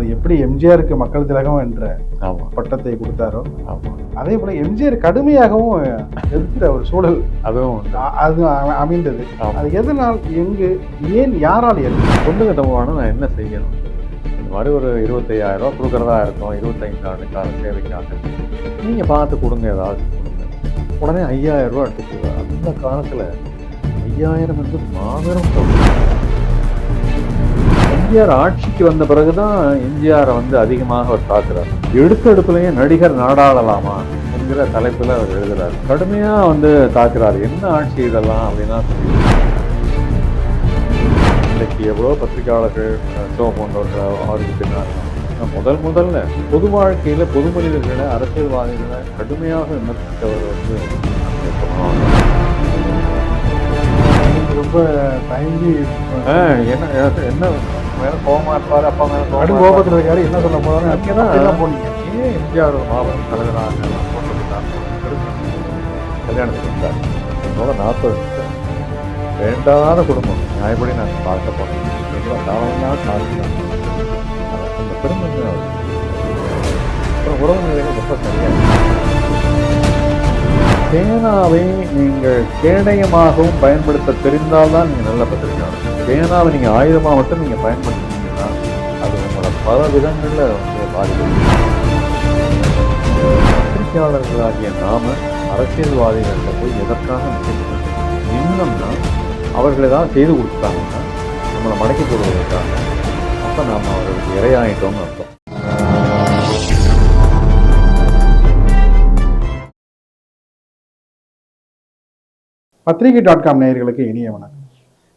அதாவது எப்படி எம்ஜிஆருக்கு மக்கள் திலகம் என்ற பட்டத்தை கொடுத்தாரோ அதே போல எம்ஜிஆர் கடுமையாகவும் எதிர்த்த ஒரு சூழல் அதுவும் அது அமைந்தது. அது எதனால் எங்கு ஏன் யாரால் ஏற்பட்டது? பொண்ணுங்க தம்பான நான் என்ன செய்யணும்? இந்த மாதிரி ஒரு இருபத்தையாயிரம் ரூபா கொடுக்குறதா இருக்கும் இருபத்தைந்து ஆண்டுக்கான சேவைக்காக. நீங்கள் பார்த்து கொடுங்க ஏதாவது கொடுங்க. உடனே ஐயாயிரம் ரூபா எடுத்துக்கோங்க அந்த காலத்தில் ஐயாயிரம் வந்து மாபெரும் தொகை. எம்ஜிஆர் ஆட்சிக்கு வந்த பிறகுதான் எம்ஜிஆரை வந்து அதிகமாக அவர் தாக்குறார் எடுத்த எடுப்புலயே நடிகர் நாடாளலாமா என்கிற தலைப்புல அவர் எழுதுறாரு. கடுமையா வந்து தாக்குறாரு. என்ன ஆட்சி இதெல்லாம் அப்படின்னா இன்னைக்கு எவ்வளோ பத்திரிகையாளர்கள் சோ போன்றவர்கள் அவருக்கு பின்னால் முதல் முதல்ல பொது வாழ்க்கையில பொது மனிதர்களை அரசியல்வாதிகளை கடுமையாக விமர்சித்தவர் வந்து. ரொம்ப தயங்கி என்ன- என்ன மேல கோபமா இருப்பாரு அப்பா மேல கோபமா. கோபத்தில் இருக்காரு என்ன சொல்ல போறாரு அப்படிதான் போனீங்க ஏன் எம்ஜிஆர் மாபெரும் தலைவராக எல்லாம். கல்யாணத்துக்கு என்னோட நாற்பது. வேண்டாத குடும்பம் நியாயப்படி நான் பார்க்க போனேன் தாவெல்லாம் சாதித்தான் அந்த பெருமை. அப்புறம் உறவு நிலைகள் ரொம்ப சரியாக பேனாவை நீங்கள் கேடயமாகவும் பயன்படுத்த தெரிந்தால்தான் நீங்கள் நல்ல பத்திரிகையாளர் பேனாவை நீங்கள் ஆயுதமாக மட்டும் நீங்கள் பயன்படுத்தினீங்கன்னா அது உங்களோட பல விதங்களில் வந்து பாதிக்கும். பத்திரிகையாளர்களாகிய நாம அரசியல்வாதிகள்கிட்ட போய் எதற்காக நிற்கிறது இன்னும்னா அவர்கள் ஏதாவது செய்து கொடுத்தாங்கன்னா நம்மளை மடக்கி போடுவதற்காக. அப்போ நாம் அவர்களுக்கு இரையாயிட்டோம்னு அர்த்தம். பத்திரிகை டாட் காம் நேயர்களுக்கு இனிய வணக்கம்.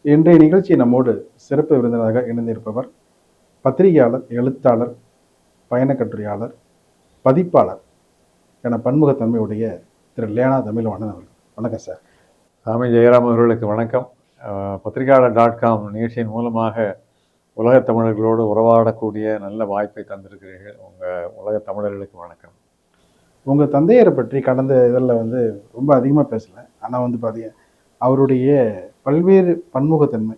இன்றைய நிகழ்ச்சி நம்மோடு சிறப்பு விருந்தினராக இணைந்திருப்பவர் பத்திரிகையாளர் எழுத்தாளர் பயணக்கட்டுரையாளர் பதிப்பாளர் என பன்முகத்தன்மையுடைய திரு லேனா தமிழ்வாணன் அவர்கள். வணக்கம் சார். சாமி ஜெயராம் அவர்களுக்கு வணக்கம். பத்திரிகையாளர் டாட் காம் நிகழ்ச்சியின் மூலமாக உலகத் தமிழர்களோடு உறவாடக்கூடிய நல்ல வாய்ப்பை தந்திருக்கிறீர்கள். உங்கள் உலகத் தமிழர்களுக்கு வணக்கம். உங்கள் தந்தையரை பற்றி கடந்த இதில் வந்து ரொம்ப அதிகமாக பேசல. ஆனால் வந்து பார்த்தீங்க அவருடைய பல்வேறு பன்முகத்தன்மை.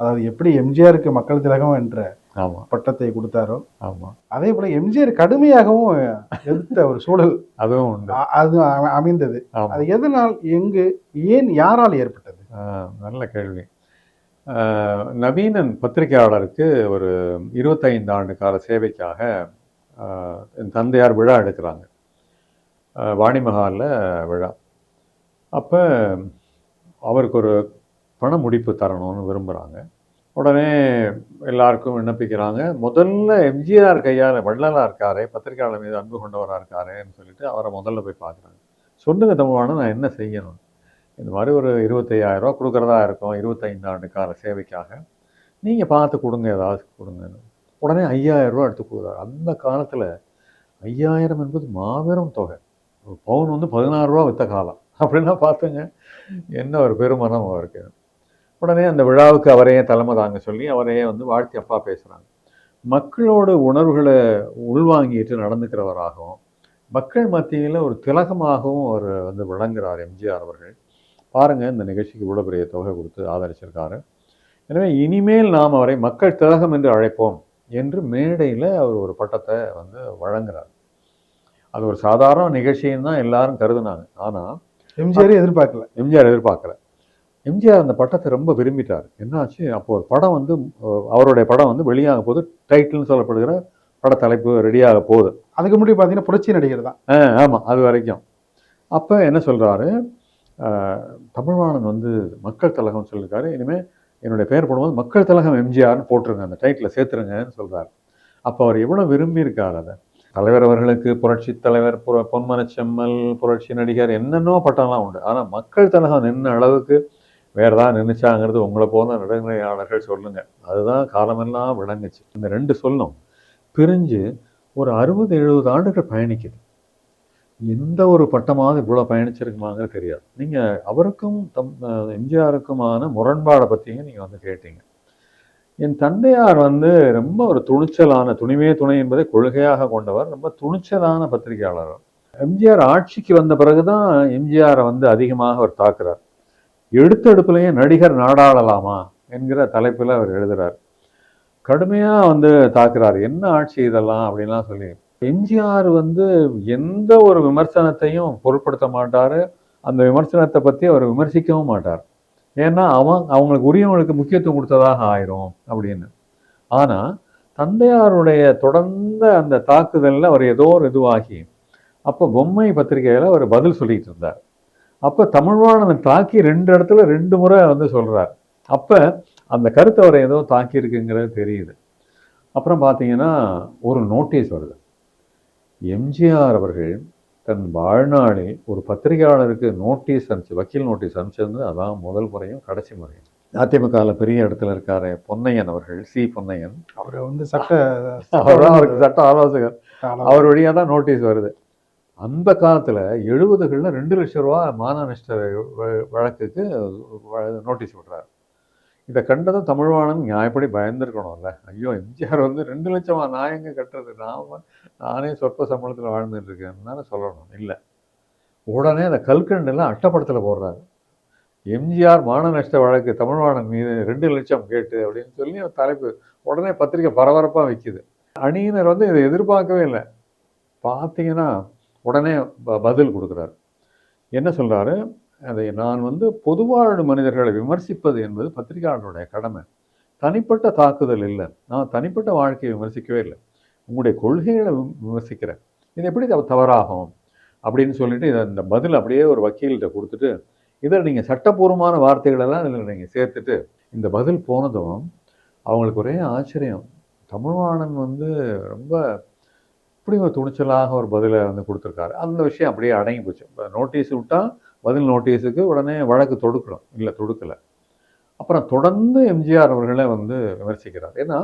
அதாவது எப்படி எம்ஜிஆருக்கு மக்கள் திலகம் என்ற ஆமாம் பட்டத்தை கொடுத்தாரோ ஆமாம் அதே போல எம்ஜிஆர் கடுமையாகவும் எதிர்த்த ஒரு சூழல். அதுவும் அது அமைந்தது. அது எதனால் எங்கு ஏன் யாரால் ஏற்பட்டது? நல்ல கேள்வி. நவீனன் பத்திரிகையாளருக்கு ஒரு இருபத்தைந்து ஆண்டு கால சேவைக்காக என் தந்தையார் விழா எடுக்கிறாங்க. வாணிமஹாலில் விழா. அப்போ அவருக்கு ஒரு பண முடிப்பு தரணும்னு விரும்புகிறாங்க உடனே எல்லாருக்கும் விண்ணப்பிக்கிறாங்க. முதல்ல எம்ஜிஆர் கையால் வள்ளலாக இருக்காரே பத்திரிகையாளர் மீது அன்பு கொண்டவராக இருக்காரேன்னு சொல்லிட்டு அவரை முதல்ல போய் பார்க்குறாங்க. சொல்லுங்கள் தமிழ்வான நான் என்ன செய்யணும்? இந்த மாதிரி ஒரு இருபத்தையாயிரம் ரூபா கொடுக்குறதா இருக்கும் இருபத்தைந்து சேவைக்காக. நீங்கள் பார்த்து கொடுங்க ஏதாவது கொடுங்கன்னு. உடனே ஐயாயிரம் ரூபா எடுத்து கொடுக்குறாரு. அந்த காலத்தில் ஐயாயிரம் என்பது மாபெரும் தொகை. ஒரு பவுன் வந்து பதினாறு ரூபா காலம். அப்படின்னா பார்த்துங்க என்ன ஒரு பெருமனம் அவருக்கு உடனே அந்த விழாவுக்கு அவரையே தலைமை தாங்க சொல்லி அவரையே வந்து வாழ்த்தி அப்பா பேசுகிறாங்க மக்களோட உணர்வுகளை உள்வாங்கிட்டு நடந்துக்கிறவராகவும் மக்கள் மத்தியில் ஒரு திலகமாகவும் அவர் வந்து விளங்குகிறார் எம்ஜிஆர் அவர்கள். பாருங்க இந்த நிகழ்ச்சிக்கு இவ்வளோ பெரிய தொகை கொடுத்து ஆதரிச்சிருக்காரு. எனவே இனிமேல் நாம் அவரை மக்கள் திலகம் என்று அழைப்போம் என்று மேடையில் அவர் ஒரு பட்டத்தை வந்து வழங்குறார். அது ஒரு சாதாரண நிகழ்ச்சின்னு தான் எல்லாரும் கருதுனாங்க. ஆனால் எம்ஜிஆரே எதிர்பார்க்கல. எம்ஜிஆர் எதிர்பார்க்கல. எம்ஜிஆர் அந்த பட்டத்தை ரொம்ப விரும்பிட்டார். என்னாச்சு? அப்போ ஒரு படம் வந்து அவருடைய படம் வந்து வெளியாக போகுது டைட்டில்னு சொல்லப்படுகிற படத்தலைப்பு ரெடியாக போகுது. அதுக்கு முன்னாடி பார்த்தீங்கன்னா புரட்சி நடிகர் தான். ஆமாம் அது வரைக்கும். அப்போ என்ன சொல்கிறாரு தமிழ்வாணன் வந்து மக்கள் திலகம் சொல்லியிருக்காரு. இனிமேல் என்னுடைய பேர் போடும்போது மக்கள் திலகம் எம்ஜிஆர்னு போட்டுருங்க அந்த டைட்டில் சேர்த்துருங்கன்னு சொல்கிறார் அப்போ அவர் எவ்வளோ விரும்பியிருக்கார் அதை? தலைவர் அவர்களுக்கு புரட்சி தலைவர் புர பொன்மனச்செம்மல் புரட்சி நடிகர் என்னென்னோ பட்டம்லாம் உண்டு. ஆனால் மக்கள் தலகம் நின்ன அளவுக்கு வேறு தான் நின்றுச்சாங்கிறது உங்களை போன நடுநிலையாளர்கள் சொல்லுங்கள் அதுதான் காலமெல்லாம் விளங்குச்சு. இந்த ரெண்டு சொல்லும் பிரிஞ்சு ஒரு அறுபது எழுபது ஆண்டுகள் பயணிக்குது. எந்த ஒரு பட்டமாவது இவ்வளோ பயணிச்சிருக்குமாங்கிறது தெரியாது. நீங்கள் அவருக்கும் தம் எம்ஜிஆருக்குமான முரண்பாடை பற்றியும் நீங்கள் வந்து கேட்டீங்க. என் தந்தையார் வந்து ரொம்ப ஒரு துணிச்சலான துணிவே துணை என்பதை கொள்கையாக கொண்டவர் ரொம்ப துணிச்சலான பத்திரிகையாளர். எம்ஜிஆர் ஆட்சிக்கு வந்த பிறகுதான் எம்ஜிஆரை வந்து அதிகமாக அவர் தாக்குறார். எடுத்தடுப்புலையே நடிகர் நாடாளலாமா என்கிற தலைப்பில் அவர் எழுதுறார். கடுமையாக வந்து தாக்குறார். என்ன ஆட்சி இதெல்லாம் அப்படின்லாம் சொல்லி. எம்ஜிஆர் வந்து எந்த ஒரு விமர்சனத்தையும் பொருட்படுத்த மாட்டார். அந்த விமர்சனத்தை பற்றி அவர் விமர்சிக்கவும் மாட்டார். ஏன்னா அவன் அவங்களுக்கு உரியவங்களுக்கு முக்கியத்துவம் கொடுத்ததாக ஆயிரும் அப்படின்னு. ஆனால் தந்தையாருடைய தொடர்ந்த அந்த தாக்குதலில் அவர் ஏதோ ஒரு இதுவாகி அப்போ பொம்மை பத்திரிகையில் அவர் பதில் சொல்லிட்டு இருந்தார். அப்போ தமிழ்வாணன் தாக்கி ரெண்டு இடத்துல ரெண்டு முறை வந்து சொல்கிறார் அப்போ அந்த கருத்தை அவரை ஏதோ தாக்கியிருக்குங்கிறது தெரியுது. அப்புறம் பார்த்தீங்கன்னா ஒரு நோட்டீஸ் வருது. எம்ஜிஆர் அவர்கள் தன் வாழ்நாளில் ஒரு பத்திரிகையாளருக்கு நோட்டீஸ் அனுப்பிச்சு வக்கீல் நோட்டீஸ் அனுப்பிச்சது அதான் முதல் முறையும் கடைசி முறையும். அதிமுகவில் பெரிய இடத்துல இருக்காரு பொன்னையன் அவர்கள் சி பொன்னையன். அவர் வந்து சட்ட அவர்? தான் அவருக்கு சட்ட ஆலோசகர். அவர் வழியாக தான் நோட்டீஸ் வருது. அந்த காலத்தில் எழுபதுகளில் ரெண்டு லட்சம் ரூபா மான நஷ்ட வ- வழக்குக்கு நோட்டீஸ் விடுறாரு. இதை கண்டதும் தமிழ்வாணன் நியாயப்படி பயந்துருக்கணும்ல. ஐயோ எம்ஜிஆர் வந்து ரெண்டு லட்சமா நான் எங்கே கட்டுறது. நான் நானே சொற்ப சம்பளத்தில் வாழ்ந்துட்டு இருக்கேன்னு சொல்லணும். இல்லை. உடனே அந்த கல்கண்டெல்லாம் அட்டப்படத்தில் போடுறாரு. எம்ஜிஆர் மான நஷ்ட வழக்கு தமிழ்வாணன் மீது ரெண்டு லட்சம் கேட்டு அப்படின்னு சொல்லி தலைப்பு உடனே பத்திரிக்கை பரபரப்பாக வைக்குது. அணியினர் வந்து இதை எதிர்பார்க்கவே இல்லை. பார்த்தீங்கன்னா உடனே ப- பதில் கொடுக்குறாரு. என்ன சொல்கிறாரு அதை நான் வந்து பொதுவாழும் மனிதர்களை விமர்சிப்பது என்பது பத்திரிகையாளருடைய கடமை. தனிப்பட்ட தாக்குதல் இல்லை. நான் தனிப்பட்ட வாழ்க்கையை விமர்சிக்கவே இல்லை. உங்களுடைய கொள்கைகளை விமர்சிக்கிறேன். இது எப்படி தவ- தவறாகும்? அப்படின்னு சொல்லிட்டு இதை இந்த பதில் அப்படியே ஒரு வக்கீல்கிட்ட கொடுத்துட்டு இதில் நீங்கள் சட்டப்பூர்வமான வார்த்தைகளெல்லாம் இதில் நீங்கள் சேர்த்துட்டு இந்த பதில் போனதும் அவங்களுக்கு ஒரே ஆச்சரியம். தமிழ்வாணன் வந்து ரொம்ப இப்படி ஒரு துணிச்சலாக ஒரு பதிலை வந்து கொடுத்துருக்காரு. அந்த விஷயம் அப்படியே அடங்கி போச்சு. நோட்டீஸ் விட்டால் பதில் நோட்டீஸுக்கு உடனே வழக்கு தொடுக்கிறோம் இல்லை தொடுக்கலை. அப்புறம் தொடர்ந்து எம்ஜிஆர் அவர்களை வந்து விமர்சிக்கிறார். ஏன்னா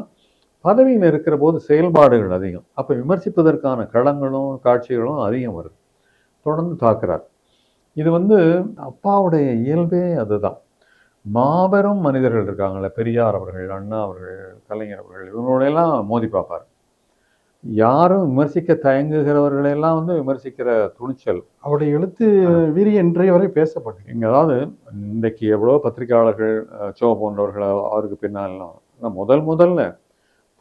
பதவியில் இருக்கிற போது செயல்பாடுகள் அதிகம். அப்போ விமர்சிப்பதற்கான களங்களும் காட்சிகளும் அதிகம் வருது. தொடர்ந்து தாக்குறார். இது வந்து அப்பாவுடைய இயல்பே அதுதான். மாபெரும் மனிதர்கள் இருக்காங்களே பெரியார் அவர்கள் அண்ணா அவர்கள் கலைஞர் அவர்கள் இவங்களோடையெல்லாம் மோதி பார்ப்பார். யாரும் விமர்சிக்க தயங்குகிறவர்களெல்லாம் வந்து விமர்சிக்கிற துணிச்சல். அவருடைய எழுத்து வீரிய இன்றைய வரை பேசப்பட்டு இங்கே அதாவது இன்றைக்கு எவ்வளோ பத்திரிகையாளர்கள் சோ போன்றவர்கள் அவருக்கு பின்னாலாம் ஆனால் முதல் முதல்ல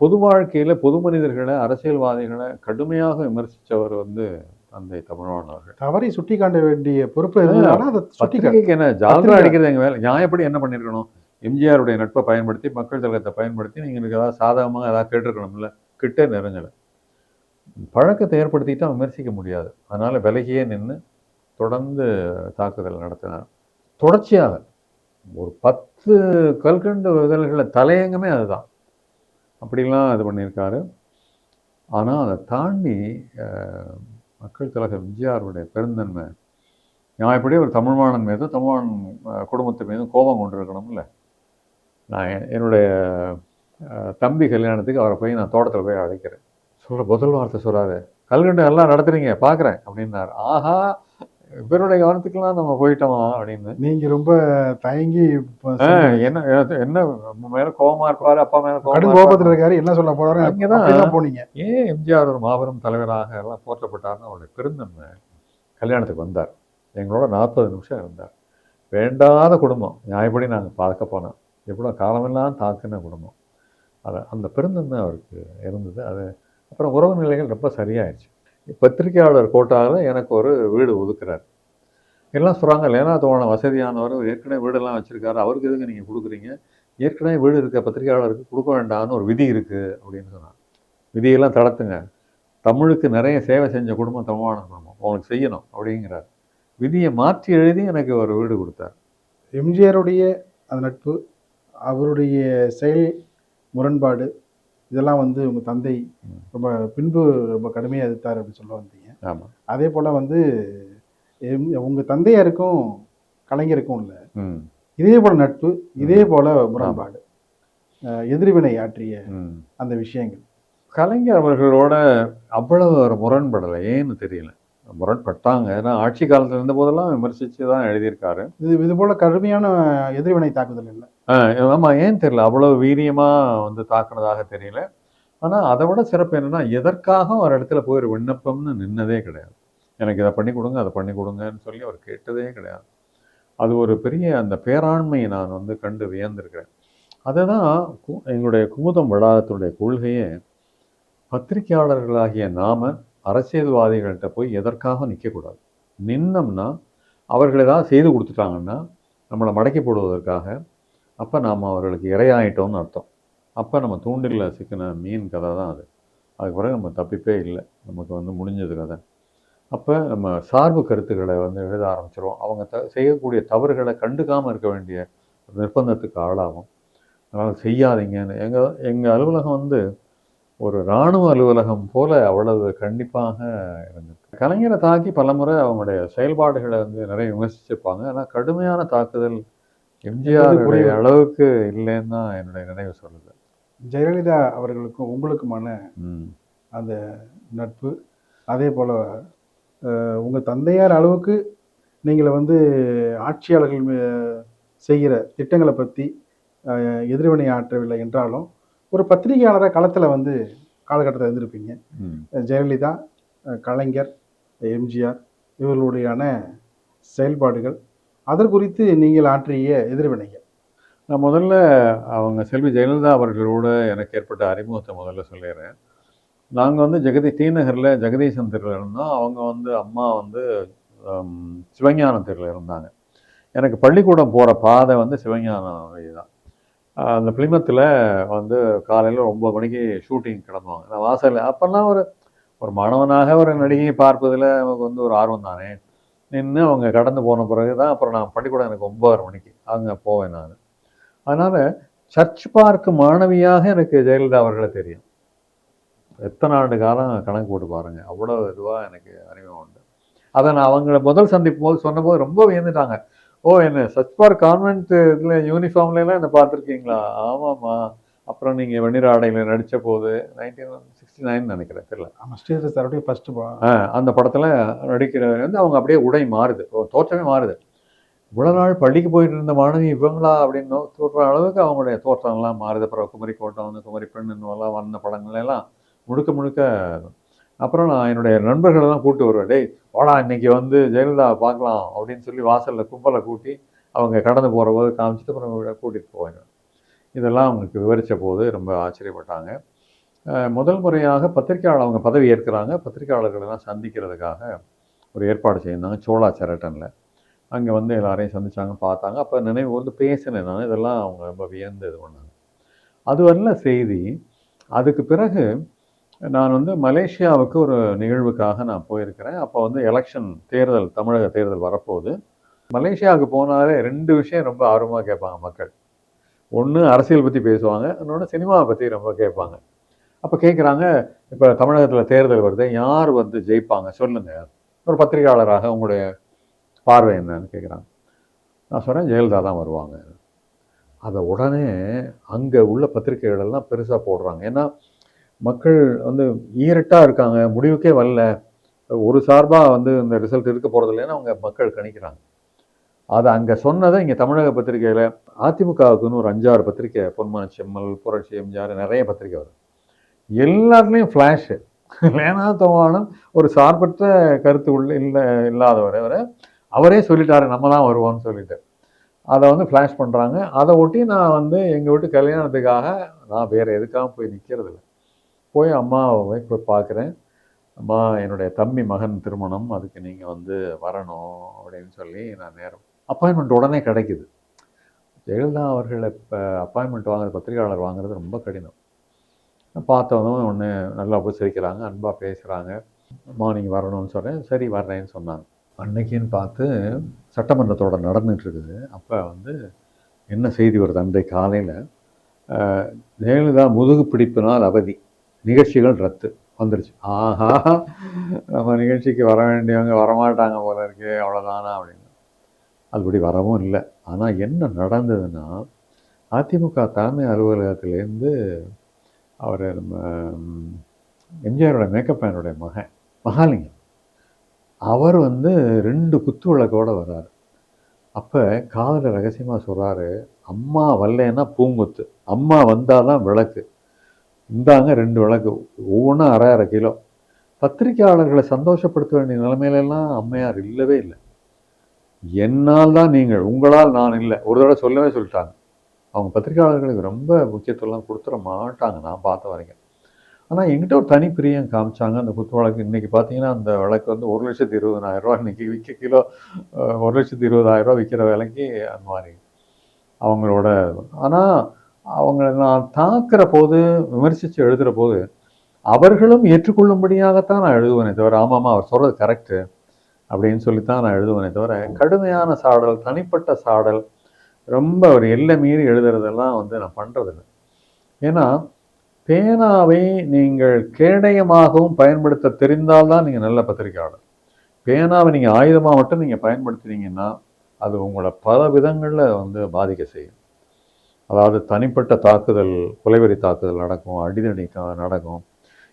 பொது வாழ்க்கையில் பொது மனிதர்களை அரசியல்வாதிகளை கடுமையாக விமர்சித்தவர் வந்து தந்தை தமிழ்வாணன் அவர்கள். தவறை சுட்டி காட்ட வேண்டிய பொறுப்பு பத்திரிகைக்கு என்ன பத்திரிகை- அடிக்கிறது எங்கள் வேலை? நியாயப்படி என்ன பண்ணியிருக்கணும் எம்ஜிஆருடைய நட்பை பயன்படுத்தி மக்கள் திலகத்தை பயன்படுத்தி நீங்கள் எனக்கு ஏதாவது சாதகமாக ஏதாவது கேட்டிருக்கணும்ல? கிட்டே நெருங்கலை. பழக்கத்தை ஏற்படுத்திட்டா விமர்சிக்க முடியாது. அதனால் விலகியே நின்று தொடர்ந்து தாக்குதல் நடத்தினார் தொடர்ச்சியாக ஒரு பத்து கல்கண்டு இதழ்களை தலையங்கமே அதுதான். அப்படிலாம் இது பண்ணியிருக்காரு. ஆனால் அதை தாண்டி மக்கள் திலகம் விஜயாருடைய பெருந்தன்மை. நான் நியாயப்படி ஒரு தமிழ்மானன் மீதும் தமிழ்மானன் குடும்பத்து மீதும் கோபம் கொண்டிருக்கணும்ல. நான் என்னுடைய தம்பி கல்யாணத்துக்கு அவரை போய் நான் தோட்டத்தில் போய் அழைக்கிறேன். சொல்ற முதல் வார்த்தை சொல்றாரு கல்கண்டு எல்லாம் நடத்துறீங்க பார்க்குறேன் அப்படின்னாரு. ஆஹா இவருடைய கவனத்துக்கெல்லாம் நம்ம போயிட்டோமா அப்படின்னு. நீங்க ரொம்ப தயங்கி என்ன என்ன மேல கோவமா இருப்பாரு அப்பா மேல இருப்பாரு. கோபத்துல இருக்காரு என்ன சொல்ல போறாரு? அங்கதான். அப்படிதான் போனீங்க. ஏன் எம்ஜிஆர் ஒரு மாபெரும் தலைவராக எல்லாம் போற்றப்பட்டார்னு அவருடைய பெருந்தன்மை கல்யாணத்துக்கு வந்தார். எங்களோட நாற்பது நிமிஷம் இருந்தார். வேண்டாத குடும்பம் நியாயப்படி நாங்கள் பார்க்க போனோம். எவ்வளோ காலமெல்லாம் தாக்குன குடும்பம். அது அந்த பெருந்தன்மை அவருக்கு இருந்தது. அது அப்புறம் உறவு நிலைகள் ரொம்ப சரியாயிடுச்சு. பத்திரிகையாளர் கோட்டாவில் எனக்கு ஒரு வீடு ஒதுக்குறாரு. எல்லாம் சொல்கிறாங்க லேனா தோழன் வசதியானவர் ஏற்கனவே வீடெல்லாம் வச்சுருக்காரு. அவருக்கு எதுக்கு நீங்கள் கொடுக்குறீங்க? ஏற்கனவே வீடு இருக்க பத்திரிகையாளருக்கு கொடுக்க வேண்டாம்னு ஒரு விதி இருக்குது அப்படின்னு சொன்னாங்க விதியெல்லாம் தளர்த்துங்க. தமிழுக்கு நிறைய சேவை செஞ்ச குடும்பம் தமிழான குடும்பம். உங்களுக்கு செய்யணும் அப்படிங்கிறார். விதியை மாற்றி எழுதி எனக்கு ஒரு வீடு கொடுத்தார். எம்ஜிஆருடைய அந்த நட்பு அவருடைய செயல் முரண்பாடு இதெல்லாம் வந்து உங்க தந்தை. ரொம்ப பின்பு ரொம்ப கடுமையாக எதிர்த்தார் அப்படின்னு சொல்ல வந்தீங்க. ஆமாம் அதே போல வந்து எம்- உங்க தந்தையாருக்கும் கலைஞருக்கும் இல்லை இதே போல நட்பு இதே போல முரண்பாடு எதிர்வினை ஆற்றிய அந்த விஷயங்கள். கலைஞர் அவர்களோட அவ்வளவு ஒரு முரண்படலை ஏன்னு தெரியல. முரண்பட்டாங்க. ஏன்னா ஆட்சி காலத்தில் இருந்த போதெல்லாம் விமர்சித்து தான் எழுதியிருக்காரு. இது இது போல கடுமையான எதிர்வினை தாக்குதல் இல்லை. ஆமாம் ஏன் தெரியல. அவ்வளவு வீரியமாக வந்து தாக்குனதாக தெரியல. ஆனால் அதை விட சிறப்பு என்னன்னா எதற்காக ஒரு இடத்துல போய் ஒரு விண்ணப்பம்னு நின்னதே கிடையாது. எனக்கு இதை பண்ணி கொடுங்க அதை பண்ணி கொடுங்கன்னு சொல்லி அவர் கேட்டதே கிடையாது. அது ஒரு பெரிய அந்த பேராண்மையை நான் வந்து கண்டு வியந்திருக்கிறேன். அதுதான் கு- எங்களுடைய குமுதம் வளாகத்தினுடைய கொள்கையே பத்திரிகையாளர்களாகிய நாம அரசியல்வாதிகள்கிட்ட போய் எதற்காக நிற்கக்கூடாது நின்னோம்னா அவர்கள் ஏதாவது செய்து கொடுத்துட்டாங்கன்னா நம்மளை மடக்கி போடுவதற்காக அப்போ நாம் அவர்களுக்கு இரையாயிட்டோம்னு அர்த்தம். அப்போ நம்ம தூண்டிலில் சிக்கின மீன் கதை தான் அது. அதுக்கு பிறகு நம்ம தப்பிப்பே இல்லை. நமக்கு வந்து முடிஞ்சது கதை. அப்போ நம்ம சார்பு கருத்துக்களை வந்து எழுத ஆரம்பிச்சிருவோம். அவங்க த செய்யக்கூடிய தவறுகளை கண்டுக்காமல் இருக்க வேண்டிய நிர்பந்தத்துக்கு ஆளாகும். அதனால் செய்யாதீங்கன்னு எங்கள் எங்கள் அலுவலகம் வந்து ஒரு இராணுவ அலுவலகம் போல அவ்வளவு கண்டிப்பாக இருந்தது கலைஞரை தாக்கி பலமுறை அவங்களுடைய செயல்பாடுகளை வந்து நிறைய விமர்சிச்சிருப்பாங்க. ஆனால் கடுமையான தாக்குதல் எம்ஜிஆர் புரியுது. அளவுக்கு இல்லைன்னு தான் என்னுடைய நினைவு சொல்லுது. ஜெயலலிதா அவர்களுக்கும் உங்களுக்குமான அந்த நட்பு அதே போல் உங்கள் தந்தையார் அளவுக்கு நீங்கள் வந்து ஆட்சியாளர்கள் செய்கிற திட்டங்களை பற்றி எதிர்வினை ஆற்றவில்லை என்றாலும் ஒரு பத்திரிகையாளராக களத்தில் வந்து காலகட்டத்தில் இருந்திருப்பீங்க. ஜெயலலிதா கலைஞர் எம்ஜிஆர் இவர்களுடையான செயல்பாடுகள் அதற்குறித்து நீங்கள் ஆற்றிய எதிர்வினைகள். நான் முதல்ல அவங்க செல்வி ஜெயலலிதா அவர்களோட எனக்கு ஏற்பட்ட அறிமுகத்தை முதல்ல சொல்லிடுறேன். நாங்கள் வந்து ஜெகதி டி நகரில் ஜெகதீசன் தெருவில் இருந்தோம். அவங்க வந்து அம்மா வந்து ஹம், சிவஞானம் தெருவில் இருந்தாங்க. எனக்கு பள்ளிக்கூடம் போகிற பாதை வந்து சிவஞானம் வழி தான் அந்த பிளிமத்தில் வந்து காலையில் ஒம்பது மணிக்கு ஷூட்டிங் கிளம்புவாங்க நான் வாசலில் அப்போல்லாம் ஒரு ஒரு மாணவனாக ஒரு நடிகையை பார்ப்பதில் நமக்கு வந்து ஒரு ஆர்வம் தானே. நின்று அவங்க கடந்து போன பிறகு தான் அப்புறம் நான் பள்ளிக்கூடம் எனக்கு ஒம்பது மணிக்கு அங்கே போவேன் நான். அதனால் சர்ச் பார்க் மாணவியாக எனக்கு ஜெயலலிதா அவர்களை தெரியும். எத்தனை ஆண்டு காலம் கணக்கு போட்டு பாருங்கள் அவ்வளோ இதுவாக எனக்கு அறிமுகம் உண்டு. அதை நான் அவங்கள முதல் சந்திக்கும் போது சொன்னபோது ரொம்ப வியந்துட்டாங்க. ஓ என்ன சர்ச் பார்க் கான்வென்ட் இதில் யூனிஃபார்ம்லாம் என்ன பார்த்துருக்கீங்களா? ஆமாம்மா. அப்புறம் நீங்கள் வெண்ணிற ஆடையில் நடித்த போது நைன்டீன் சிக்ஸ்டி நைன் நினைக்கிறேன் தெரியல. ஆமாம் ஸ்ரீதர் சாருடைய ஃபஸ்ட்டு பா ஆ, அந்த படத்தில் நடிக்கிறவர் வந்து அவங்க அப்படியே உடை மாறுது. ஓ, தோற்றமே மாறுது. இவ்வளோ நாள் பள்ளிக்கு போயிட்டு இருந்த மாணவி இவங்களா அப்படின்னு சொல்கிற அளவுக்கு அவங்களுடைய தோற்றம்லாம் மாறுது. அப்புறம் குமரி கோட்டம் வந்து குமரி பெண்ணுன்னெல்லாம் வந்த படங்கள் எல்லாம் முழுக்க முழுக்க அப்புறம் நான் என்னுடைய நண்பர்களெல்லாம் கூப்பிட்டு வருவேன் டேய் வாடா இன்னைக்கு வந்து ஜெயலலிதா பார்க்கலாம் அப்படின்னு சொல்லி வாசலில் கும்பலை கூட்டி அவங்க கடந்து போகிற போது காமிச்சிட்டு அப்புறம் கூட்டிகிட்டு போவேன் இதெல்லாம் அவங்களுக்கு விவரித்த போது ரொம்ப ஆச்சரியப்பட்டாங்க. முதல் முறையாக பத்திரிக்கையாளர் அவங்க பதவி ஏற்கிறாங்க. பத்திரிக்கையாளர்களெல்லாம் சந்திக்கிறதுக்காக ஒரு ஏற்பாடு செய்யிருந்தாங்க சோழா செரட்டனில். அங்கே வந்து எல்லாரையும் சந்தித்தாங்க பார்த்தாங்க. அப்போ நினைவு வந்து பேசினேன் நான். இதெல்லாம் அவங்க ரொம்ப வியந்து இது பண்ணாங்க அது வரல செய்தி அதுக்கு பிறகு நான் வந்து மலேசியாவுக்கு ஒரு நிகழ்வுக்காக நான் போயிருக்கிறேன். அப்போ வந்து எலெக்ஷன் தேர்தல் தமிழக தேர்தல் வரப்போகுது. மலேசியாவுக்கு போனாலே ரெண்டு விஷயம் ரொம்ப ஆர்வமாக கேட்பாங்க மக்கள். ஒன்று அரசியல் பற்றி பேசுவாங்க இன்னொன்று சினிமாவை பற்றி ரொம்ப கேட்பாங்க. அப்போ கேட்குறாங்க இப்போ தமிழகத்தில் தேர்தல் வருது யார் வந்து ஜெயிப்பாங்க சொல்லுங்க. ஒரு பத்திரிகையாளராக உங்களுடைய பார்வை என்னன்னு கேட்குறாங்க. நான் சொன்னேன் ஜெயலலிதா தான் வருவாங்க. அதை உடனே அங்கே உள்ள பத்திரிகைகளெல்லாம் பெருசாக போடுறாங்க. ஏன்னா மக்கள் வந்து ஈரட்டாக இருக்காங்க முடிவுக்கே வரல. ஒரு சார்பாக வந்து இந்த ரிசல்ட் இருக்க போகிறது இல்லைன்னு அவங்க மக்கள் கணிக்கிறாங்க. அதை அங்கே சொன்னதை இங்கே தமிழக பத்திரிகையில் அதிமுகவுக்குன்னு ஒரு அஞ்சாறு பத்திரிக்கை பொன்மான செம்மல் புரட்சி எம்ஜிஆர் நிறைய பத்திரிக்கை வரும் எல்லாத்துலேயும் ஃப்ளாஷு லேனா தோவானம் ஒரு சார்பற்ற கருத்து உள்ள இல்லை இல்லாதவர் அவரை அவரே சொல்லிட்டாரு நம்ம தான் வருவோம்னு சொல்லிட்டு. அதை வந்து ஃப்ளாஷ் பண்ணுறாங்க அதை ஒட்டி நான் வந்து எங்கள் வீட்டு கல்யாணத்துக்காக நான் வேறு எதுக்காக போய் நிற்கிறது இல்லை போய் அம்மாவை போய் பார்க்குறேன். அம்மா என்னுடைய தம்பி மகன் திருமணம் அதுக்கு நீங்கள் வந்து வரணும் அப்படின்னு சொல்லி நான் நேரம் அப்பாயின்மெண்ட் உடனே கிடைக்குது. ஜெயலலிதா அவர்கள் இப்போ அப்பாயின்மெண்ட் வாங்குற பத்திரிகையாளர் வாங்குறது ரொம்ப கடினம். பார்த்தவங்க ஒன்று நல்லா உபசரிக்கிறாங்க அன்பாக பேசுகிறாங்க அம்மா நீங்கள் வரணும்னு சொன்னேன். சரி வர்றேன்னு சொன்னாங்க. அன்னைக்குன்னு பார்த்து சட்டமன்றத்தோட நடந்துகிட்ருக்குது அப்போ வந்து என்ன செய்தி வருது? அன்றை காலையில் ஜெயலலிதா முதுகு பிடிப்பினால் அவதி. நிகழ்ச்சிகள் ரத்து வந்துருச்சு. ஆஹா நம்ம நிகழ்ச்சிக்கு வர வேண்டியவங்க வரமாட்டாங்க போல இருக்கே அவ்வளோதானா அப்படின்னு. அதுபடி வரவும் இல்லை. ஆனால் என்ன நடந்ததுன்னா அதிமுக தலைமை அலுவலகத்திலேருந்து அவர் நம்ம எம்ஜிஆரோட மேக்கப் மேனுடைய மகன் மகாலிங்கம் அவர் வந்து ரெண்டு குத்து விளக்கோட வர்றார். அப்போ காதில் ரகசியமாக சொல்கிறாரு அம்மா வரலன்னா பூங்குத்து அம்மா வந்தால் தான் விளக்கு. இந்தாங்க ரெண்டு விளக்கு. ஒவ்வொன்றும் அரை அரை கிலோ. பத்திரிக்கையாளர்களை சந்தோஷப்படுத்த வேண்டிய நிலைமையிலெல்லாம் அம்மையார் இல்லவே இல்லை. என்னால் தான் நீங்கள் உங்களால் நான் இல்லை. ஒரு தடவை சொல்லவே சொல்லிட்டாங்க. அவங்க பத்திரிகையாளர்களுக்கு ரொம்ப முக்கியத்துவம்லாம் கொடுத்துட மாட்டாங்க. நான் பார்த்த வரைக்கும். ஆனால் என்கிட்ட ஒரு தனி பிரியம் காமிச்சாங்க. அந்த குத்து வழக்கு இன்னைக்கு பார்த்தீங்கன்னா அந்த வழக்கு வந்து ஒரு லட்சத்தி இருபதாயிரம் ரூபா விற்க கிலோ ஒரு லட்சத்தி இருபதாயிரம் ரூபா விற்கிற விலைக்கு அந்த மாதிரி அவங்களோட ஆனால் அவங்களை நான் தாக்குற போது விமர்சித்து எழுதுகிற போது அவர்களும் ஏற்றுக்கொள்ளும்படியாகத்தான் நான் எழுதுவேனே தவிர ஆமாம்மா அவர் சொல்கிறது கரெக்டு அப்படின்னு சொல்லித்தான் நான் எழுதுவேனே தவிர கடுமையான சாடல் தனிப்பட்ட சாடல் ரொம்ப ஒரு எல்லை மீறி எழுதுறதெல்லாம் வந்து நான் பண்ணுறதில்ல ஏன்னா பேனாவை நீங்கள் கேடயமாகவும் பயன்படுத்த தெரிந்தால்தான் நீங்கள் நல்ல பத்திரிக்கையாளர் பேனாவை நீங்கள் ஆயுதமாக மட்டும் நீங்கள் பயன்படுத்துனீங்கன்னா அது உங்களை பல விதங்களில் வந்து பாதிக்க செய்யும். அதாவது தனிப்பட்ட தாக்குதல் கொலைவெறி தாக்குதல் நடக்கும் அடிதடி நடக்கும்.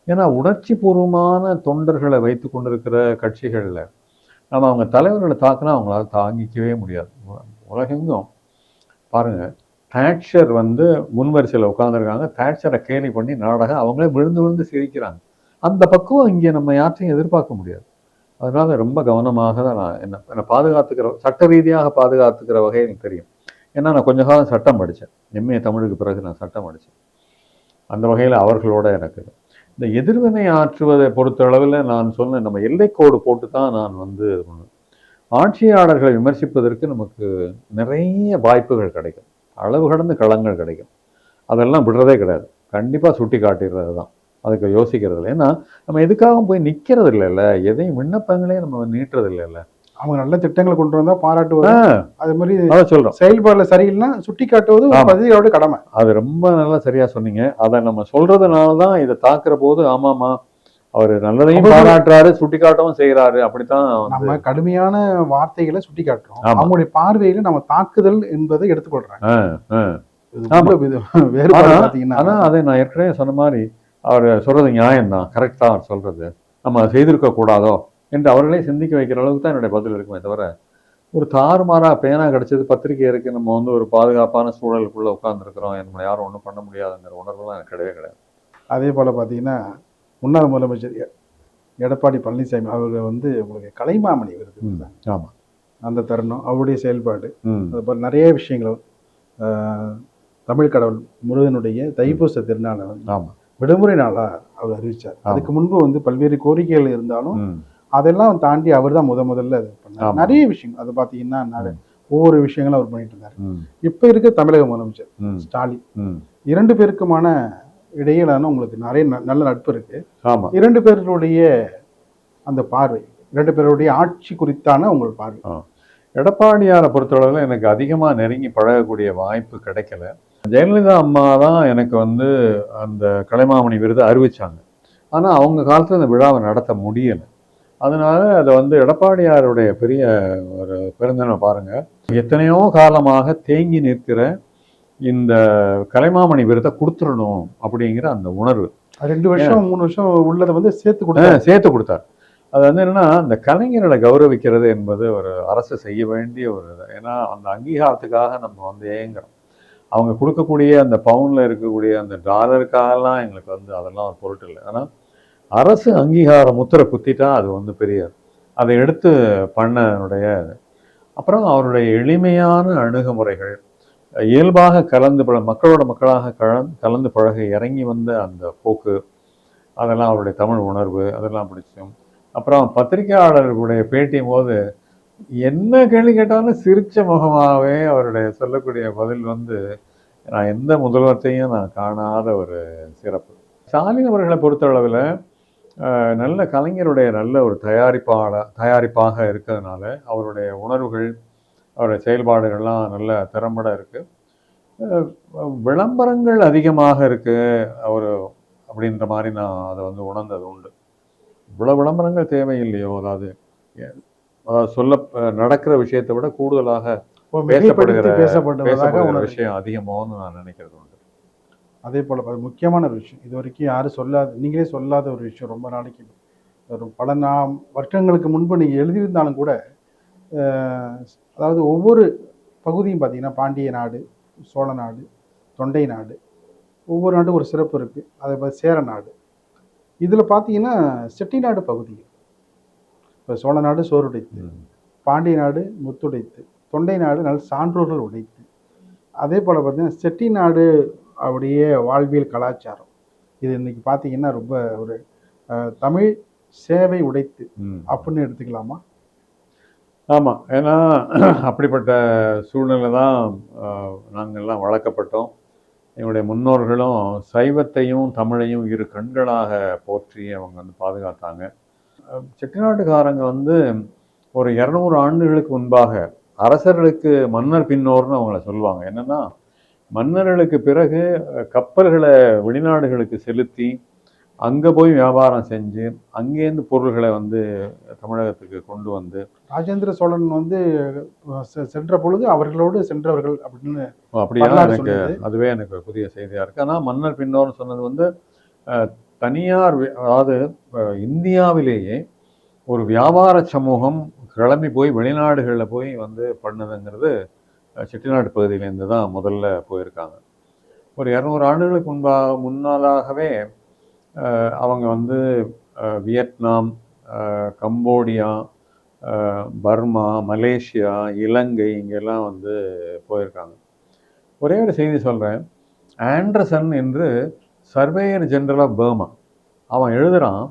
ஏன்னா உணர்ச்சி பூர்வமான தொண்டர்களை வைத்து கொண்டிருக்கிற கட்சிகளில் நம்ம அவங்க தலைவர்களை தாக்குனா அவங்களால தாங்கிக்கவே முடியாது. உலகெங்கும். பாருங்க தேட்சர் வந்து முன்வரிசையில் உட்காந்துருக்காங்க தேட்சரை கேலி பண்ணி நாடகம் அவங்களே விழுந்து விழுந்து சிரிக்கிறாங்க. அந்த பக்குவம் இங்கே நம்ம யாற்றையும் எதிர்பார்க்க முடியாது. அதனால ரொம்ப கவனமாக தான் நான் என்ன என்னை பாதுகாத்துக்கிற சட்ட ரீதியாக பாதுகாத்துக்கிற வகை எனக்கு தெரியும். ஏன்னா நான் கொஞ்ச காலம் சட்டம் படித்தேன். எம்ஏ தமிழுக்கு பிறகு நான் சட்டம் படித்தேன். அந்த வகையில் அவர்களோட எனக்கு இந்த எதிர்வினை ஆற்றுவதை பொறுத்தளவில் நான் சொன்ன நம்ம எல்லைக்கோடு போட்டு தான் நான் வந்து ஆட்சியாளர்களை விமர்சிப்பதற்கு நமக்கு நிறைய வாய்ப்புகள் கிடைக்கும். அளவு கடந்த களங்கள் கிடைக்கும். அதெல்லாம் விடுறதே கிடையாது. கண்டிப்பாக சுட்டி காட்டிடுறது தான். அதுக்கு யோசிக்கிறது இல்லை. ஏன்னா நம்ம எதுக்காகவும் போய் நிற்கிறது இல்லைல்ல எதையும் விண்ணப்பங்களே நம்ம நீட்டுறது இல்லைல்ல அவங்க நல்ல திட்டங்களை கொண்டு வந்தா பாராட்டுவது அது மாதிரி அதான் சொல்கிறோம் செயல்பாடுல சரியில்லைன்னா சுட்டி காட்டுவது. பத்திரிகையோட கடமை. அது ரொம்ப நல்லா சரியா சொன்னீங்க. அதை நம்ம சொல்றதுனால தான் இதை தாக்குற போது ஆமாமா அவர் நல்லதையும் பாராட்டுறாரு சுட்டி காட்டவும் செய்யறாரு அப்படித்தான் நம்ம கடுமையான வார்த்தைகளை சுட்டி காட்டுறோம். அவங்களுடைய பார்வையில நம்ம தாக்குதல் என்பதை வேறுபாடு ஆனா- அதை நான் ஏற்கனவே சொன்ன மாதிரி அவர் சொல்றது நியாயம்தான். கரெக்டா அவர் சொல்றது. நம்ம செய்திருக்க கூடாதோ என்று அவர்களே சிந்திக்க வைக்கிற அளவுக்கு தான் என்னுடைய பதில் இருக்குமே தவிர ஒரு தாறுமாறா பேனா கிடைச்சது பத்திரிக்கை இருக்கு நம்ம வந்து ஒரு பாதுகாப்பான சூழலுக்குள்ள உட்கார்ந்துருக்கிறோம் நம்மளை யாரும் ஒன்றும் பண்ண முடியாதுங்கிற உணர்வுலாம் எனக்கு கிடையவே கிடையாது. அதே போல பாத்தீங்கன்னா முன்னாள் முதலமைச்சர் எடப்பாடி பழனிசாமி அவர்கள் வந்து உங்களுக்கு கலைமாமணி விருது ம், கொடுத்தாங்க. ஆமா. அந்த தருணம் அவருடைய செயல்பாடு ம். அது போல நிறைய விஷயங்கள் ஆஹ், தமிழ் கடவுள் முருகனுடைய தைப்பூச திருநாளை வந்து ஆமா. விடுமுறை நாளா அவர் அறிவிச்சார். ஆமா. அதுக்கு முன்பு வந்து பல்வேறு கோரிக்கைகள் இருந்தாலும் அதெல்லாம் தாண்டி அவர் தான் முத முதல்ல அது பண்ணார். நிறைய விஷயம் அது பாத்தீங்கன்னா நிறைய- ஒவ்வொரு விஷயங்களும் அவர் பண்ணிட்டு இருந்தார். இப்ப இருக்க தமிழக முதலமைச்சர் ஸ்டாலின். இரண்டு பேருக்குமான இடையிலான உங்களுக்கு நிறைய நல்ல நட்பு இருக்கு. ஆமா. இரண்டு பேருடைய அந்த பார்வை இரண்டு பேருடைய ஆட்சி குறித்தான உங்கள் பார்வை. எடப்பாடியாரை பொறுத்தளவில் எனக்கு அதிகமாக நெருங்கி பழகக்கூடிய வாய்ப்பு கிடைக்கல. ஜெயலலிதா அம்மா தான் எனக்கு வந்து அந்த கலைமாமணி விருதை அறிவிச்சாங்க. ஆனால் அவங்க காலத்தில் அந்த விழாவை நடத்த முடியலை. அதனால அதை வந்து எடப்பாடியாருடைய பெரிய ஒரு பெருந்தன்மை பாருங்க. எத்தனையோ காலமாக தேங்கி நிற்கிற இந்த கலைமாமணி விருதை கொடுத்துடணும் அப்படிங்கிற அந்த உணர்வு. ரெண்டு வருஷம் மூணு வருஷம் உள்ளதை வந்து சேர்த்து கொடுத்தாரு. சேர்த்து கொடுத்தார். அது வந்து என்னன்னா இந்த கலைஞர்களை கௌரவிக்கிறது என்பது ஒரு அரசு செய்ய வேண்டிய ஒரு இது. ஏன்னா அந்த அங்கீகாரத்துக்காக நம்ம வந்து ஏங்குறோம். அவங்க கொடுக்கக்கூடிய அந்த பவுன்ல இருக்கக்கூடிய அந்த டாலருக்காகலாம் எங்களுக்கு வந்து அதெல்லாம் ஒரு பொருட்டு இல்லை. ஆனால் அரசு அங்கீகார முத்திரை குத்திட்டா அது வந்து பெரிய அதை எடுத்து பண்ணனுடைய அப்புறம் அவருடைய எளிமையான அணுகுமுறைகள் இயல்பாக கலந்து பழ மக்களோட மக்களாக கலந்து கலந்து பழக இறங்கி வந்த அந்த போக்கு அதெல்லாம் அவருடைய தமிழ் உணர்வு அதெல்லாம் பிடிச்சும் அப்புறம் பத்திரிகையாளர்களுடைய பேட்டியும் போது என்ன கேள்வி கேட்டாலும் சிரிச்ச முகமாகவே அவருடைய சொல்லக்கூடிய பதில் வந்து நான் எந்த முதல்வர்த்தையும் நான் காணாத ஒரு சிறப்பு. ஸ்டாலின் அவர்களை பொறுத்தளவில் நல்ல கலைஞருடைய நல்ல ஒரு தயாரிப்பாளர் தயாரிப்பாக இருக்கிறதுனால அவருடைய உணர்வுகள் அவருடைய செயல்பாடுகள்லாம் நல்ல திறம்பட இருக்கு. அஹ், விளம்பரங்கள் அதிகமாக இருக்கு. அவர் அப்படின்ற மாதிரி நான் அதை வந்து உணர்ந்தது உண்டு. இவ்வளவு விளம்பரங்கள் தேவையில்லையோ அதாவது அதாவது சொல்ல நடக்கிற விஷயத்தை விட கூடுதலாக பேசப்படுகிற பேசப்படுகிற விஷயம் அதிகமோன்னு நான் நினைக்கிறது அதே போல அது முக்கியமான ஒரு விஷயம். இது வரைக்கும் யாரும் சொல்லாத நீங்களே சொல்லாத ஒரு விஷயம் ரொம்ப நாளைக்கு. ஒரு பல நா வருஷங்களுக்கு முன்பு நீங்கள் எழுதியிருந்தாலும் கூட அதாவது ஒவ்வொரு பகுதியும் பார்த்தீங்கன்னா பாண்டிய நாடு சோழ நாடு தொண்டை நாடு ஒவ்வொரு நாடும் ஒரு சிறப்பு இருக்குது அதே மாதிரி சேர நாடு. இதில் பார்த்தீங்கன்னா செட்டிநாடு பகுதி. இப்போ சோழ நாடு சோறுடைத்து. பாண்டிய நாடு முத்துடைத்து தொண்டை நாடு நல்ல சான்றோர்கள் உடைத்து. அதே போல் பார்த்தீங்கன்னா செட்டிநாடு அப்படியே வாழ்வியல் கலாச்சாரம். இது இன்னைக்கு பார்த்தீங்கன்னா ரொம்ப ஒரு தமிழ் சேவை உடைத்து. அப்படின்னு எடுத்துக்கலாமா? ஆமாம் ஏன்னா அப்படிப்பட்ட சூழ்நிலை தான் நாங்கள்லாம் வளர்க்கப்பட்டோம். எங்களுடைய முன்னோர்களும் சைவத்தையும் தமிழையும் இரு கண்களாக போற்றி அவங்க வந்து பாதுகாத்தாங்க. செட்டிநாட்டுக்காரங்க வந்து ஒரு இரநூறு ஆண்டுகளுக்கு முன்பாக அரசர்களுக்கு மன்னர் பின்னோர்னு அவங்கள சொல்லுவாங்க. என்னன்னா மன்னர்களுக்கு பிறகு கப்பல்களை வெளிநாடுகளுக்கு செலுத்தி அங்கே போய் வியாபாரம் செஞ்சு அங்கேருந்து பொருள்களை வந்து தமிழகத்துக்கு கொண்டு வந்து ராஜேந்திர சோழன் வந்து சென்ற பொழுது அவர்களோடு சென்றவர்கள் அப்படின்னு அப்படியா எனக்கு. அதுவே எனக்கு புதிய செய்தியாக இருக்குது ஆனால் மன்னர் பின்னோர்னு சொன்னது வந்து தனியார் அதாவது இந்தியாவிலேயே ஒரு வியாபார சமூகம் கிளம்பி போய் வெளிநாடுகளில் போய் வந்து பண்ணதுங்கிறது செட்டிநாடு பகுதியிலேருந்து தான் முதல்ல போயிருக்காங்க. ஒரு இரநூறு ஆண்டுகளுக்கு முன்பாக முன்னாலாகவே அவங்க வந்து Vietnam Cambodia Burma Malaysia Ilangai இங்கெல்லாம் வந்து போயிருக்காங்க. ஒரே ஒரு செய்தி சொல்கிறேன் ஆண்டர்சன் என்று சர்வேயர் ஜென்ரல் ஆஃப் பர்மா அவன் எழுதுகிறான்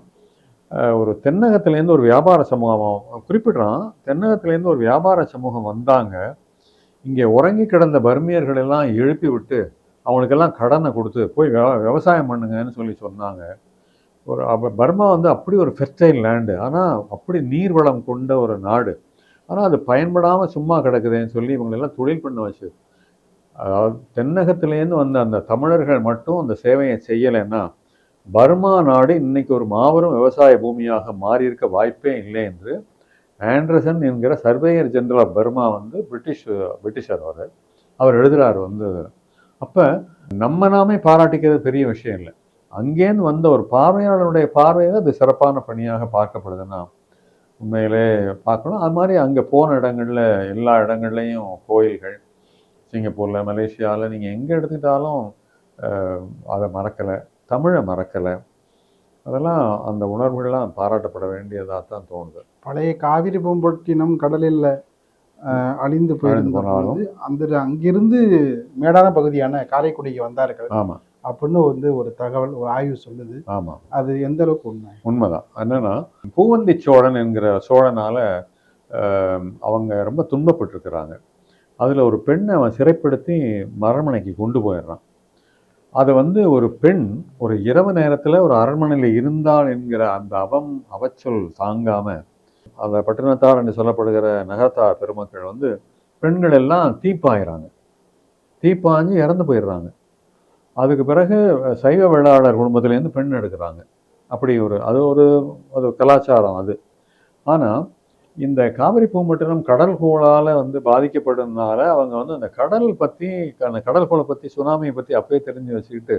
ஒரு தென்னகத்துலேருந்து ஒரு வியாபார சமூகம் அவன் குறிப்பிடுறான் தென்னகத்துலேருந்து ஒரு வியாபார சமூகம் வந்தாங்க. இங்கே உறங்கி கிடந்த பர்மியர்கள் எல்லாம் எழுப்பி விட்டு அவங்களுக்கெல்லாம் கடனை கொடுத்து போய் விவசாயம் பண்ணுங்கன்னு சொல்லி சொன்னாங்க. ஒரு பர்மா வந்து அப்படி ஒரு ஃபெர்டைல் லேண்டு ஆனால் அப்படி நீர்வளம் கொண்ட ஒரு நாடு. ஆனால் அது பயன்படாமல் சும்மா கிடக்குதேன்னு சொல்லி இவங்களெல்லாம் தொழில் பண்ண வச்சு அதாவது தென்னகத்திலேருந்து வந்த அந்த தமிழர்கள் மட்டும் அந்த சேவையை செய்யலைன்னா பர்மா நாடு இன்றைக்கி ஒரு மாபெரும் விவசாய பூமியாக மாறியிருக்க வாய்ப்பே இல்லை என்று ஆண்டர்சன் என்கிற சர்வேயர் ஜெனரல் ஆஃப் பர்மா வந்து பிரிட்டிஷ் பிரிட்டிஷர் அவர். அவர் எழுதுகிறார் வந்து. அப்போ நம்ம நாமே பாராட்டிக்கிறது பெரிய விஷயம் இல்லை. அங்கேருந்து வந்த ஒரு பார்வையாளருடைய பார்வையில் அது சிறப்பான பணியாக பார்க்கப்படுதுன்னா உண்மையிலே பார்க்கணும். அது மாதிரி அங்கே போன இடங்களில் எல்லா இடங்கள்லையும் கோயில்கள் சிங்கப்பூரில் மலேசியாவில் நீங்கள் எங்கே எடுத்துக்கிட்டாலும் அதை மறக்கலை தமிழை மறக்கலை. அதெல்லாம் அந்த உணர்வுகள்லாம் பாராட்டப்பட வேண்டியதாக தான் தோணுது. பழைய காவிரி பூம்பட்டினம் கடலில் அழிந்து போயிருந்த போனாலும். பொழுது அந்த அங்கிருந்து மேடான பகுதியான காரைக்குடிக்கு வந்தார்கள். ஆமாம் அப்படின்னு வந்து ஒரு தகவல் ஒரு ஆய்வு சொல்லுது. ஆமாம் அது எந்த அளவுக்கு உண்மை? உண்மைதான். என்னன்னா பூவந்தி சோழன் என்கிற சோழனால அவங்க ரொம்ப துன்பப்பட்டிருக்கிறாங்க. அதில் ஒரு பெண்ணை அவன் சிறைப்படுத்தி மரமனைக்கு கொண்டு போயிடுறான். அதை வந்து ஒரு பெண் ஒரு இரவு நேரத்தில் ஒரு அரண்மனையில் இருந்தாள் என்கிற அந்த அவம் அவச்சொல் தாங்காம அந்த பட்டினத்தார் என்று சொல்லப்படுகிற நகரத்தார் பெருமக்கள் வந்து பெண்கள் எல்லாம் தீப்பாயிறாங்க. தீப்பாஞ்சு இறந்து போயிடுறாங்க. அதுக்கு பிறகு சைவ வெள்ளாளர் குடும்பத்திலேருந்து பெண் எடுக்கிறாங்க. அப்படி ஒரு அது ஒரு அது கலாச்சாரம் அது. ஆனால் இந்த காவிரி பூம்பட்டினம் கடல் கோளால் வந்து பாதிக்கப்படுறதுனால அவங்க வந்து அந்த கடல் பற்றி அந்த கடல் கோளை பற்றி சுனாமியை பற்றி அப்பயே தெரிஞ்சு வச்சுக்கிட்டு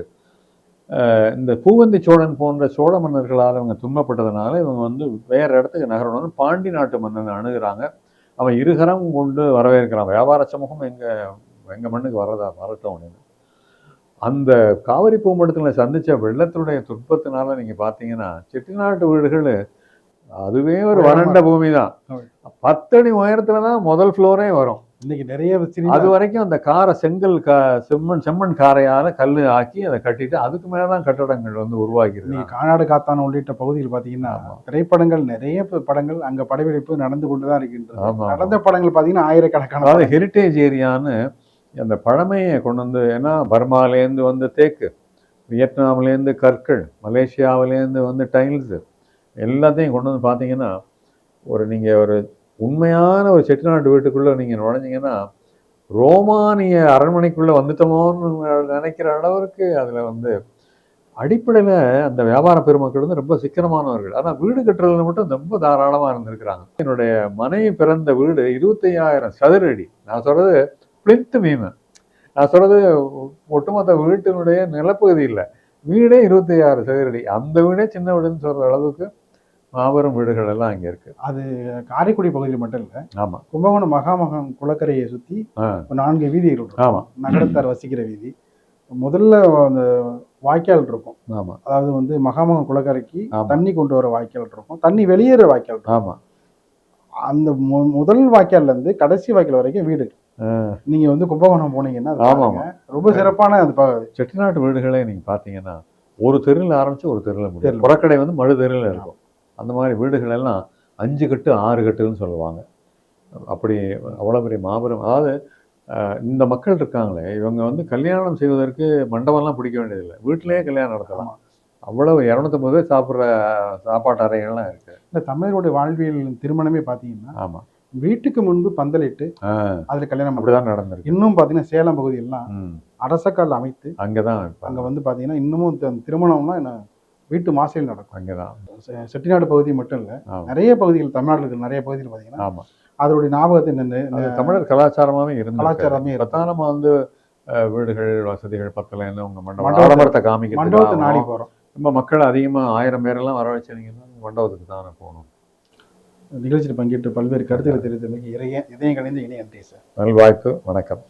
இந்த பூவந்தி சோழன் போன்ற சோழ மன்னர்களால் அவங்க துன்பப்பட்டதுனால இவங்க வந்து வேற இடத்துக்கு நகரணும்னு பாண்டி நாட்டு மன்னனை அணுகுறாங்க. அவன் இருகரம் கொண்டு வரவேற்கிறான். வியாபார சமூகம் எங்க எங்க மண்ணுக்கு வரதா வரட்டும் அப்படின்னு. அந்த காவிரி பூம்படத்தில் சந்திச்ச வெள்ளத்தினுடைய துன்பத்தினால நீங்க பார்த்தீங்கன்னா செட்டிநாட்டு வீடுகள் அதுவே ஒரு வறண்ட பூமி தான் பத்தடி உயரத்துல தான் முதல் ஃப்ளோரே வரும். இன்னைக்கு நிறைய அது வரைக்கும் அந்த காரை செங்கல் கா செம்மண் செம்மண் காரையால கல் ஆக்கி அதை கட்டிட்டு அதுக்கு மேல தான் கட்டடங்கள் வந்து உருவாகிறது இன்னைக்கு கானாடு காத்தான் உள்ளிட்ட பகுதியில் பார்த்தீங்கன்னா. திரைப்படங்கள் நிறைய படங்கள் அங்க படப்பிடிப்பு நடந்து கொண்டு தான் இருக்கின்றது. நடந்த படங்கள் பார்த்தீங்கன்னா ஆயிரக்கணக்கான அதாவது. ஹெரிட்டேஜ் ஏரியான்னு அந்த பழமையை கொண்டு வந்து ஏன்னா பர்மாலேருந்து வந்து தேக்கு வியட்நாம்லேருந்து கற்கள் மலேசியாவிலேருந்து வந்து டைல்ஸு எல்லாத்தையும் கொண்டு வந்து பார்த்தீங்கன்னா ஒரு நீங்கள் ஒரு உண்மையான ஒரு செட்டிநாட்டு வீட்டுக்குள்ளே நீங்கள் நுழைஞ்சிங்கன்னா ரோமானிய அரண்மனைக்குள்ளே வந்துட்டோமோன்னு நினைக்கிற அளவிற்கு அதில் வந்து அடிப்படையில் அந்த வியாபார பெருமக்கள் வந்து ரொம்ப சிக்கனமானவர்கள். ஆனால் வீடு கட்டுறதுல மட்டும் ரொம்ப தாராளமாக இருந்திருக்கிறாங்க. என்னுடைய மனைவி பிறந்த வீடு இருபத்தையாயிரம் சதுர அடி நான் சொல்கிறது பிளித்து மீன். நான் சொல்கிறது ஒட்டுமொத்த வீட்டினுடைய நிலப்பகுதி இல்லை வீடே இருபத்தையாயிரம் சதுர அடி அந்த வீடே சின்ன வீடுன்னு சொல்கிற அளவுக்கு மாபெரும் வீடுகள் எல்லாம் அங்கே இருக்கு. அது காரைக்குடி பகுதியில் மட்டும் இல்லை ஆமாம் கும்பகோணம் மகாமகம் குளக்கரையை சுற்றி நான்கு வீதிகள் இருக்கும். ஆமாம் நகரத்தார் வசிக்கிற வீதி. முதல்ல அந்த வாய்க்கால் இருக்கும். ஆமாம் அதாவது வந்து மகாமகம் குளக்கரைக்கு. தண்ணி கொண்டு வர வாய்க்கால் இருக்கும். தண்ணி வெளியேற வாய்க்கால் ஆமாம் அந்த முதல் வாய்க்கால்ல இருந்து கடைசி வாய்க்கால் வரைக்கும் வீடு நீங்க வந்து கும்பகோணம் போனீங்கன்னா அது ஆமா, பாருங்க. ரொம்ப சிறப்பான அது செட்டிநாட்டு வீடுகளே நீங்கள் பார்த்தீங்கன்னா ஒரு தெருவில் ஆரம்பிச்சு ஒரு தெருவில் முடியும். புறக்கடை வந்து மறு தெருவில் இருக்கும். அந்த மாதிரி வீடுகள் எல்லாம் அஞ்சு கட்டு ஆறு கட்டுன்னு சொல்லுவாங்க. அப்படி அவ்வளோ பெரிய மாபெரும் அதாவது இந்த மக்கள் இருக்காங்களே இவங்க வந்து கல்யாணம் செய்வதற்கு மண்டபம்லாம் பிடிக்க வேண்டியதில்லை. வீட்டிலேயே கல்யாணம் நடத்தலாம். அவ்வளவு இரநூத்தம்பது பேர் சாப்பிட்ற சாப்பாட்டு அறைகள்லாம் இருக்கு. இந்த தமிழருடைய வாழ்வியல் திருமணமே பாத்தீங்கன்னா ஆமா. வீட்டுக்கு முன்பு பந்தலிட்டு அதுல கல்யாணம் அப்படிதான் நடந்திருக்கு. இன்னும் பாத்தீங்கன்னா சேலம் பகுதியெல்லாம் அரசக்கால் அமைத்து அங்கதான் அங்க வைப்பாங்க வந்து பாத்தீங்கன்னா இன்னமும் திருமணம்லாம் என்ன வீட்டு மாசையில் நடக்கும். அங்கதான். செ- செட்டிநாடு பகுதி மட்டும் இல்ல நிறைய பகுதிகள் தமிழ்நாட்டில் இருக்கிற நிறைய பகுதிகள் பாத்தீங்கன்னா ஆமா. அதோடைய ஞாபகத்தை நின்று தமிழர் கலாச்சாரமாவே இருந்து கலாச்சாரமே நம்ம வந்து வீடுகள் வசதிகள் பத்தலைன்னு உங்க மண்டபம் மண்டபத்தை- ஆடம்பரத்தை மண்டபத்தை நாடி போறோம். நம்ம மக்கள் அதிகமா ஆயிரம் பேரெல்லாம் வர வச்சிருந்தீங்கன்னா மண்டபத்துக்கு தானே போகணும். நிகழ்ச்சியில் பங்கேற்று பல்வேறு கருத்துக்களை தெரிவித்தமைக்கு இறைய இதயம் கணிந்து இணைய நன்றி சார். நல்வாய்ப்பு வணக்கம்.